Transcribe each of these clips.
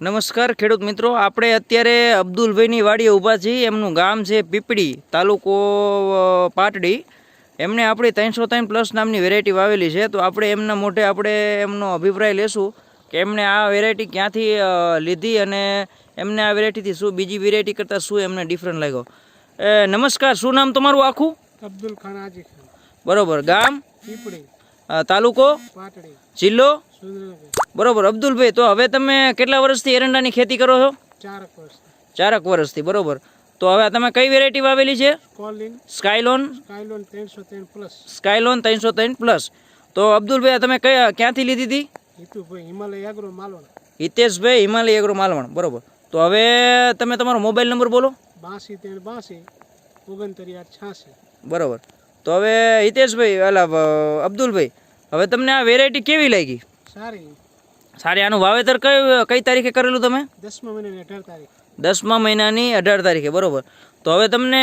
નમસ્કાર ખેડૂત મિત્રો આપણે અત્યારે અબ્દુલભાઈની વાડીએ ઊભા છીએ. એમનું ગામ છે પીપળી તાલુકો પાટડી. એમણે આપણી ત્રણસો ત્રણ પ્લસ નામની વેરાયટી વાવેલી છે. તો આપણે એમના મોઢે આપણે એમનો અભિપ્રાય લેશું કે એમણે આ વેરાયટી ક્યાંથી લીધી અને એમને આ વેરાયટીથી શું બીજી વેરાયટી કરતાં શું એમને ડિફરન્ટ લાગ્યો? એ, નમસ્કાર શું નામ તમારું આખું? અબ્દુલ ખાન હાજી બરોબર ગામ? પીપળી. તાલુકો? પાટડી. જિલ્લો? બરોબર. અબ્દુલભાઈ તો હવે તમે કેટલા વર્ષથી એરંડાની ખેતી કરો છો? ચારક વર્ષ ચારક વર્ષથી બરોબર. તો હવે તમે કઈ વેરાયટી વાવેલી છે? સ્કાયલોન સ્કાયલોન ત્રણસો ત્રણ પ્લસ સ્કાયલોન ત્રણસો ત્રણ પ્લસ તો અબ્દુલભાઈ તમે કયા ક્યાંથી લીધી હતી? હિતુભાઈ હિમાલય એગ્રો માલવણ. હિતેશભાઈ હિમાલય એગ્રો માલવણ. બરોબર. તો હવે તમે તમારો મોબાઈલ નંબર બોલો. બાસી ત્રણ બાસી ઓગણત્રીસ આઠ છ્યાસી. બરોબર. તો હવે હિતેશભાઈ અલા અબ્દુલભાઈ હવે તમને આ વેરાયટી કેવી લાગી? સારી. સારી. આનું વાવેતર કઈ કઈ તારીખે કરેલું તમે? દસમા મહિનાની અઢાર તારીખ. દસમા મહિનાની અઢાર તારીખે બરોબર. તો હવે તમને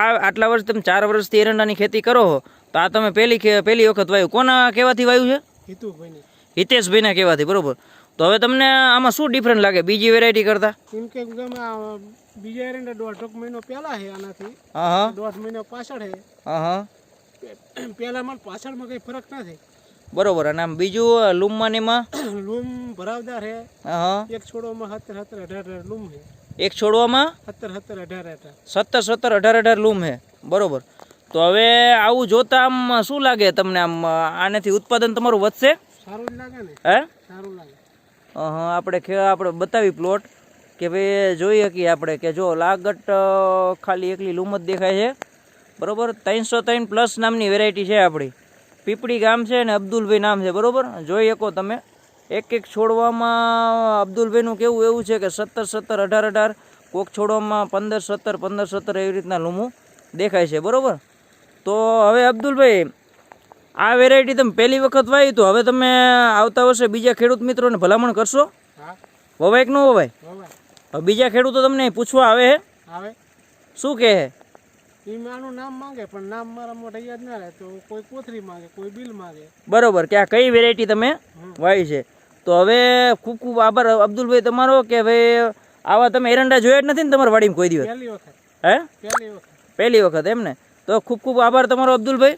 આ આટલા વર્ષ તમે ચાર વર્ષથી એરંડાની ખેતી કરો હો તો આ તમે પહેલી પહેલી વખત વાવ્યું કોના કહેવાથી વાવ્યું છે? હિતુભાઈને. હિતેશભાઈના કહેવાથી બરોબર. તો હવે તમને આમાં શું ડિફરન્ટ લાગે? બીજી વેરાયટી કરતા? કેમ કે બીજા એરંડા દોઢ મહિનો પહેલા છે આનાથી. હા હા. દોઢ મહિનો પાછળ છે. હા હા. પહેલામાં પાછળમાં કંઈ ફરક નથી. બરોબર. અને આમ બીજું લૂમમાં ને એમાં? લૂમ ભરાવદાર હે. હા હા. એક છોડોમાં સત્તર સત્તર અઢાર અઢાર લૂમ છે એક છોડવામાં? સત્તર સત્તર અઢાર અઢાર. સત્તર સત્તર અઢાર અઢાર લૂમ છે બરોબર. તો હવે આવું જોતા આમ શું લાગે તમને આમ આનાથી ઉત્પાદન તમારું વધશે? સારું લાગે ને? હે? સારું લાગે. હા આપણે આપણે બતાવી પ્લોટ કે ભાઈ જોઈ શકીએ આપણે કે જો લાગટ ખાલી એકલી લૂમ જ દેખાય છે. બરોબર? ત્રણસો ત્રણ પ્લસ નામની વેરાયટી છે આપણી. પીપળી ગામ છે અને અબ્દુલભાઈ નામ છે બરાબર? જોઈ શકો તમે. એક એક છોડવામાં અબ્દુલભાઈનું કેવું એવું છે કે સત્તર સત્તર અઢાર અઢાર કોક છોડવામાં પંદર સત્તર પંદર સત્તર એવી રીતના લૂમું દેખાય છે બરાબર? તો હવે અબ્દુલભાઈ આ વેરાયટી તમે પહેલી વખત વાવી તો હવે તમે આવતા વર્ષે બીજા ખેડૂત મિત્રોને ભલામણ કરશો? વવાય કે ન વવાય? બીજા ખેડૂતો તમને પૂછવા આવે હે? શું કહે હે? એ મારું નામ માંગે પણ નામ મારા મોઢે યાદ ના રહે તો કોઈ કોથરી માંગે કોઈ બિલ માંગે. બરોબર કે આ કઈ વેરાયટી તમે વાવી છે? તો હવે ખૂબ ખૂબ આભાર અબ્દુલભાઈ તમારો કે ભાઈ આવા તમે એરંડા જોયા જ નથી ને તમારા વાડીમાં કોઈ દિવસ? હે? પહેલી વખત. પહેલી વખત એમ ને? તો ખૂબ ખૂબ આભાર તમારો અબ્દુલભાઈ.